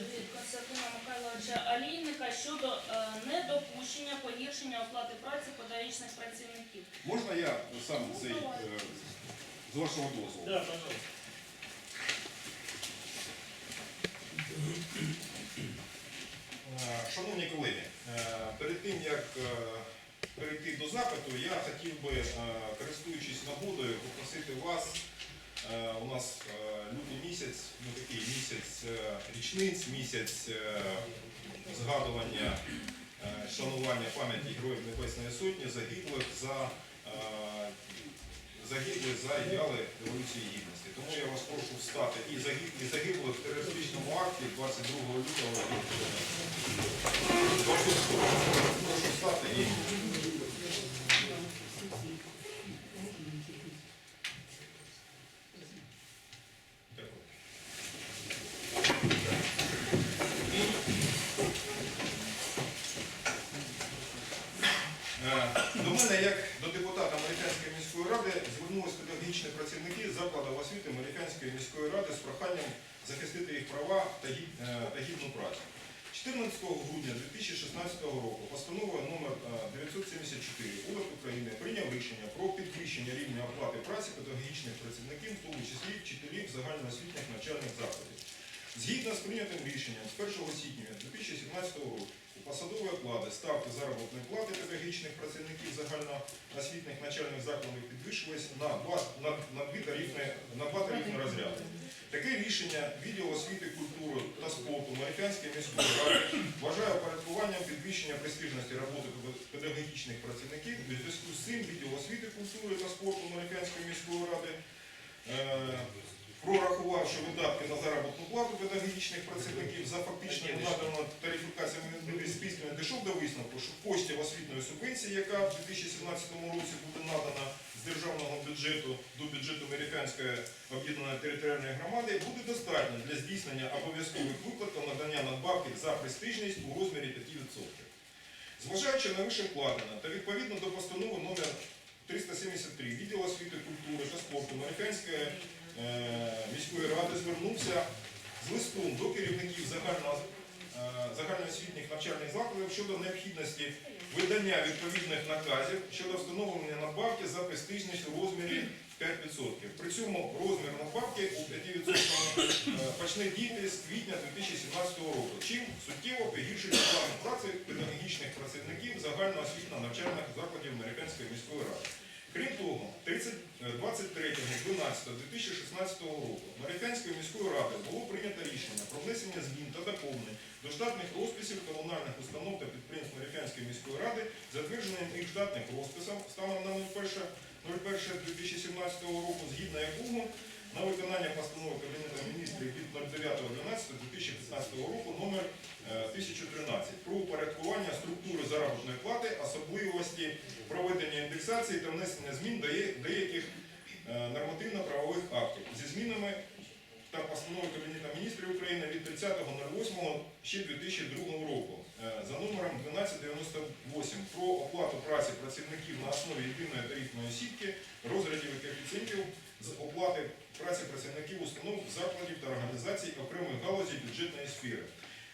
від Константина Михайловича Алійника щодо е, недопущення погіршення оплати праці педагогічних працівників. Можна я сам цей, е, з вашого дозволу? Да, пожалуйста. Е, Шановні колеги, е, перед тим як е, перейти до запиту, я хотів би, е, користуючись нагодою, попросити вас. Е, У нас е, лютий місяць, ну такий місяць е, річниць, місяць згадування, шанування пам'яті Героїв Небесної Сотні, загиблих за загиблих за ідеали Революції Гідності. Тому я вас прошу встати і загиблих, загиблих в терористичному акті 22 лютого. Прошу встати і. Дякую. Е, До мене, як до депутата Американської міської ради, звернулися педагогічні працівники закладів освіти Американської міської ради з проханням захистити їх права та е, гідну працю. 14 грудня 2016 року постановою номер е, 974 уряд України прийняв рішення про підвищення рівня оплати праці педагогічних працівників, в тому числі вчителів загальноосвітніх навчальних закладів. Згідно з прийнятим рішенням з 1 січня 2017 року у посадової оклади ставки заробітної плати педагогічних працівників загальноосвітніх навчальних закладів підвищились на два, на, на, тарифні, на два тарифні розряди. Таке рішення відділу освіти, культури та спорту Американської міської ради вважає опорядкуванням підвищення престижності роботи педагогічних працівників. У зв'язку з цим відділ освіти, культури та спорту Американської міської ради е, прорахувавши видатки на заробітну плату педагогічних працівників за фактично наданою тарифікаціями спільно дійшов до висновку, що коштів освітньої субвенції, яка в 2017 році буде надана з державного бюджету до бюджету Американської об'єднаної територіальної громади, буде достатньо для здійснення обов'язкових виплат та надання надбавки за престижність у розмірі 5%. Зважаючи на вище вкладене та відповідно до постанови номер 373 відділ освіти, культури та спорту Американської міської ради звернувся з листом до керівників е, загальноосвітніх навчальних закладів щодо необхідності видання відповідних наказів щодо встановлення надбавки за престижність у розмірі 5%. При цьому розмір надбавки у 5% е, почне діяти з квітня 2017 року, чим суттєво погіршить плану праці педагогічних працівників загальноосвітньо навчальних закладів Американської міської ради. Крім того, 30 е, 23.12.2016 року Американською міською радою було прийнято рішення про внесення змін та доповнень до штатних розписів комунальних установ та підприємств Американської міської ради, затвердженням їх штатним розписом станом на 01.01.2017 року, згідно якого на виконання постанови Кабінету міністрів від 09.11.2015 року номер е, 1013 про упорядкування структури заробітної плати, особливості проведення індексації та внесення змін до деяких е, нормативно-правових актів. Зі змінами та постанови Кабінету міністрів України від 30.08 ще 2002 року. е, за номером 1298 про оплату праці працівників на основі єдиної тарифної сітки, розрядів і коефіцієнтів з оплати праці працівників установ, закладів та організацій окремих галузей бюджетної сфери.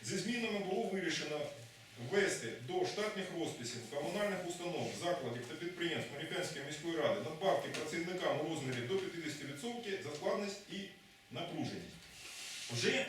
Зі змінами було вирішено ввести до штатних розписів комунальних установ, закладів та підприємств Американської міської ради надбавки працівникам у розмірі до 50% за складність і напруженість. Вже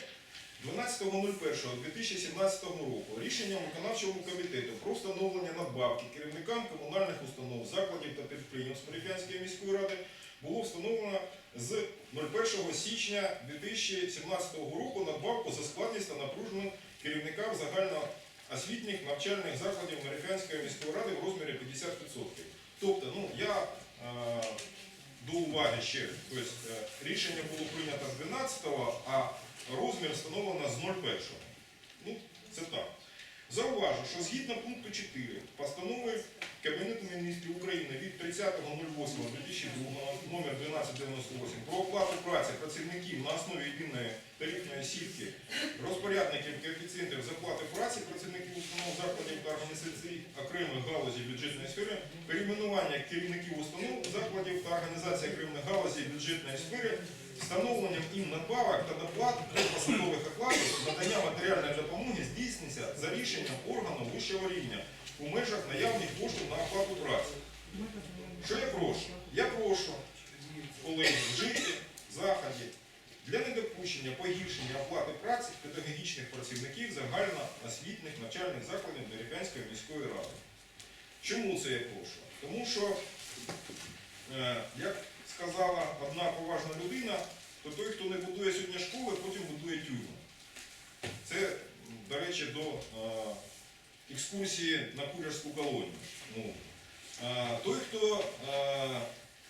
12.01.2017 року рішенням виконавчого комітету про встановлення надбавки керівникам комунальних установ, закладів та підприємств Американської міської ради було встановлено з 01 січня 2017 року надбавку за складність та напруженість керівникам загальноосвітніх навчальних закладів Американської міської ради в розмірі 50%. Тобто, ну я е, до уваги ще, тобто, е, рішення було прийнято з 12-го, а розмір встановлено з 01-го. Ну, це так. Зауважу, що згідно пункту 4 постанови Кабінету міністрів України від 30.08.2002 номер 1298 про оплату праці працівників на основі єдиної тарифної сітки, розпорядників коефіцієнтів заплати праці працівників організацій окремих галузей бюджетної сфери, перейменування керівників установ закладів та організацій окремих галузей бюджетної сфери встановленням їм надбавок та доплат до посадових окладів надання матеріальної допомоги здійсниться за рішенням органу вищого рівня у межах наявних коштів на оплату праці. Що я прошу? Я прошу колеги вжити заходів для недопущення погіршення оплати праці педагогічних працівників загальноосвітніх навчальних закладів Дерев'янської міської ради. Чому це я прошу? Тому що, е, як сказала одна поважна людина, то той, хто не будує сьогодні школи, потім будує тюрму. Це, до речі, до е, екскурсії на курярську колонію. Ну, той, хто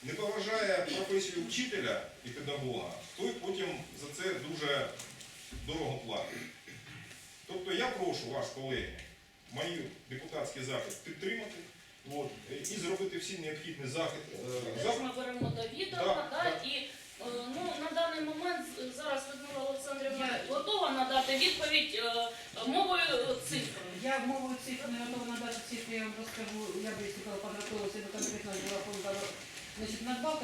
не поважає професію вчителя і педагога, той потім за це дуже дорого платить. Тобто я прошу вас, колеги, мої депутатські захід підтримати от, і зробити всі необхідні захід. Теж ми беремо до відома, Да, да, да. і е, ну, на даний момент зараз Людмила Олександрівна готова надати відповідь е, мовою цифр. Я мовою цифр не готова надати цифри, я вам розкажу, я виступила, подготовилась, я конкретно була подана. Значить, надбавка